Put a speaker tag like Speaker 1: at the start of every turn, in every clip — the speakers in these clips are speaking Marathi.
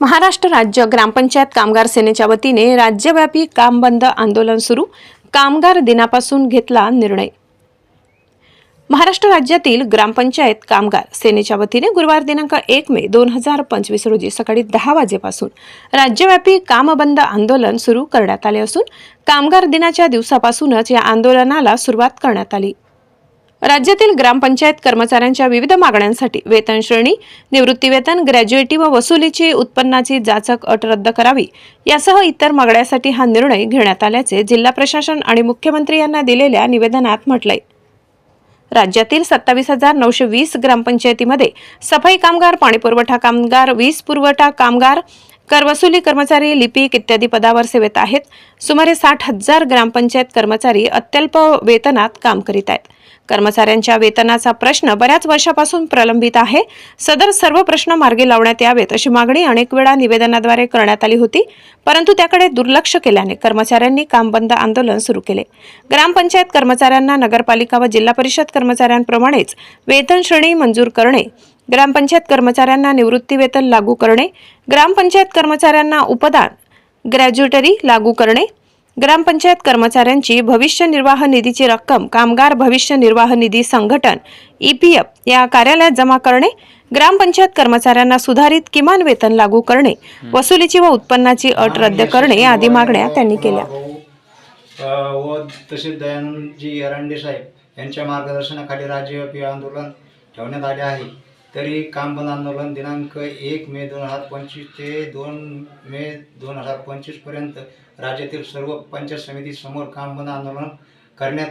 Speaker 1: महाराष्ट्र राज्य ग्रामपंचायत कामगार सेनेच्या वतीने राज्यव्यापी काम बंद आंदोलन सुरू. कामगार दिनापासून घेतला निर्णय. महाराष्ट्र राज्यातील ग्रामपंचायत कामगार सेनेच्या वतीने गुरुवार दिनांक एक मे दोन हजार पंचवीस रोजी सकाळी दहा वाजेपासून राज्यव्यापी कामबंद आंदोलन सुरू करण्यात आले असून कामगार दिनाच्या दिवसापासूनच या आंदोलनाला सुरुवात करण्यात आली. राज्यातील ग्रामपंचायत कर्मचाऱ्यांच्या विविध मागण्यांसाठी वेतन श्रेणी निवृत्तीवेतन ग्रॅज्युएटी व वसुलीची उत्पन्नाची जाचक अट रद्द करावी यासह इतर मागण्यांसाठी हा निर्णय घेण्यात आल्याचे जिल्हा प्रशासन आणि मुख्यमंत्री यांना दिलेल्या निवेदनात म्हटलंय. राज्यातील सत्तावीस हजार नऊशे वीस ग्रामपंचायतीमध्ये सफाई कामगार पाणीपुरवठा कामगार वीज पुरवठा कामगार करवसुली कर्मचारी लिपिक इत्यादी पदावर सेवेत आहेत. सुमारे साठ हजार ग्रामपंचायत कर्मचारी अत्यल्प वेतनात काम करीत आहेत. कर्मचाऱ्यांच्या वेतनाचा प्रश्न बऱ्याच वर्षापासून प्रलंबित आहे. सदर सर्व प्रश्न मार्गी लावण्यात यावेत अशी मागणी अनेक वेळा निवेदनाद्वारे करण्यात आली होती. परंतु त्याकडे दुर्लक्ष केल्याने कर्मचाऱ्यांनी काम बंद आंदोलन सुरू केले. ग्रामपंचायत कर्मचाऱ्यांना नगरपालिका व जिल्हा परिषद कर्मचाऱ्यांप्रमाणेच वेतन श्रेणी मंजूर करणे ग्रामपंचायत कर्मचाऱ्यांना निवृत्ती वेतन लागू करणे ग्रामपंचायत कर्मचाऱ्यांना उपदान ग्रॅज्युएटरी लागू करणे ग्रामपंचायत कर्मचाऱ्यांची भविष्य निर्वाह निधीची रक्कम कामगार भविष्य निर्वाह निधी संघटन ईपीएफ या कार्यालयात जमा करणे ग्रामपंचायत कर्मचाऱ्यांना सुधारित किमान वेतन लागू करणे वसुलीची व उत्पन्नाची अट रद्द करणे आदी मागण्या त्यांनी केल्या.
Speaker 2: व तसेच दयानंदजी एरंडे साहेब यांच्या मार्गदर्शनाखाली राज्यव्यापी आंदोलन ठेवण्यात आले आहे. तरी काम बंद आंदोलन दिनांक एक मे दोन हजार पंचवीस ते दोन मे दोन हजार पंचवीसपर्यंत राज्यातील सर्व पंचायत समितीसमोर काम बंद आंदोलन करण्यात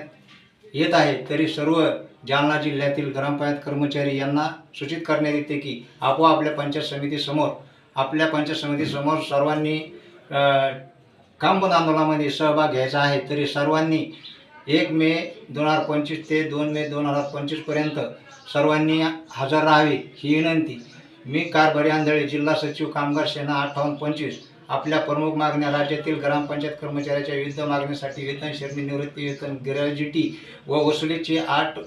Speaker 2: येत आहे. तरी सर्व जालना जिल्ह्यातील ग्रामपंचायत कर्मचारी यांना सूचित करण्यात येते की आपोआपल्या पंचायत समितीसमोर आपल्या पंचायत समितीसमोर सर्वांनी अ, काम बंद आंदोलनामध्ये सहभाग घ्यायचा आहे. तरी सर्वांनी एक मे दोन हजार पंचवीस ते दोन मे दोन हजार पंचवीसपर्यंत सर्वांनी हजर राहावे ही विनंती. मी कारभारी आंधळे जिल्हा सचिव कामगार सेना अठ्ठावन्न पंचवीस आपल्या प्रमुख मागण्या राज्यातील ग्रामपंचायत कर्मचाऱ्याच्या विविध मागणीसाठी वेतन श्रेणी निवृत्ती वेतन ग्रॅज्युटी व वसुलीची आठ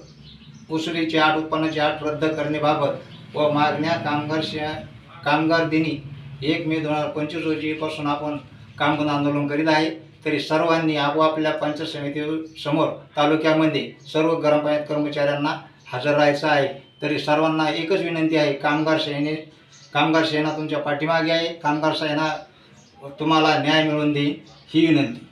Speaker 2: वसुलीची आठ उत्पन्नाची आठ रद्द करण्याबाबत व मागण्या कामगार शे कामगार दिनी एक मे दोन हजार पंचवीस रोजीपासून आपण कामगार आंदोलन करीत आहे. तरी सर्वांनी आपोआपल्या पंचायत समितीसमोर तालुक्यामध्ये सर्व ग्रामपंचायत कर्मचाऱ्यांना हजर राहायचं आहे. तरी सर्वांना एकच विनंती आहे कामगार सेने कामगार सेना तुमच्या पाठीमागे आहे. कामगार सेना तुम्हाला न्याय मिळवून देईल ही विनंती.